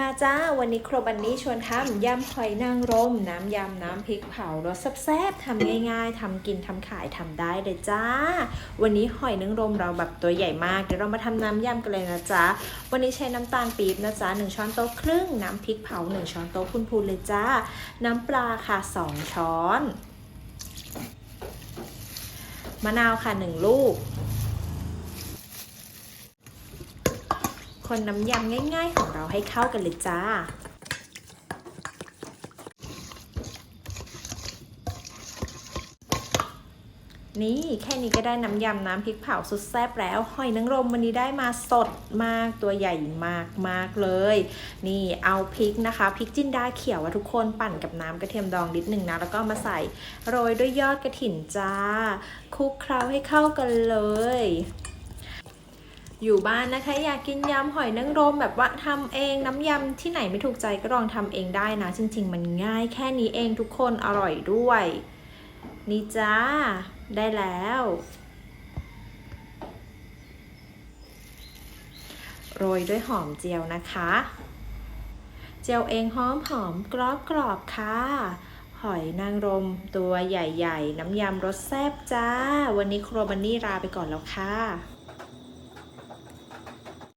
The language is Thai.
มาจ้า วันนี้ครบันนี้ชวนทำยำหอยนางรม น้ำยำน้ำพริกเผารสแซ่บๆทำง่ายๆทำกินทำขายทำได้เลยจ้า วันนี้หอยนางรมเราแบบตัวใหญ่มาก เดี๋ยวเรามาทำน้ำยำกันเลยนะจ๊ะวันนี้ใช้น้ำตาลปี๊บนะจ๊ะ1ช้อนโต๊ะครึ่ง น้ำพริกเผา1ช้อนโต๊ะพูนๆเลยจ้า น้ำปลาค่ะ2ช้อน มะนาวค่ะ1ลูก คนน้ำยำง่าย ๆ ของเราให้เข้ากันเลยจ้า นี่แค่นี้ก็ได้น้ำยำน้ำพริกเผาสุดแซ่บแล้วหอยนางรมวันนี้ได้มาสดมากตัวใหญ่มากมากๆเลย นี่เอาพริกนะคะพริกจินดาเขียวอะทุกคนปั่นกับน้ำกระเทียมดองนิดหนึ่งนะแล้วก็มาใส่โรยด้วยยอดกระถิ่นจ้าคลุกเคล้าให้เข้ากันเลย อยู่บ้านนะคะ อยากกินยำหอยนางรมแบบว่าทำเองน้ำยำที่ไหนไม่ถูกใจก็ลองทำเองได้นะ จริง ๆ มันง่ายแค่นี้เองทุกคนอร่อยด้วย นี่จ้า ได้แล้วโรยด้วยหอมเจียวนะคะ เจียวเองหอมหอมกรอบกรอบๆค่ะ หอยนางรมตัวใหญ่ ๆ น้ำยำรสแซ่บจ้า วันนี้ครัวบันนี่ลาไปก่อนแล้วค่ะ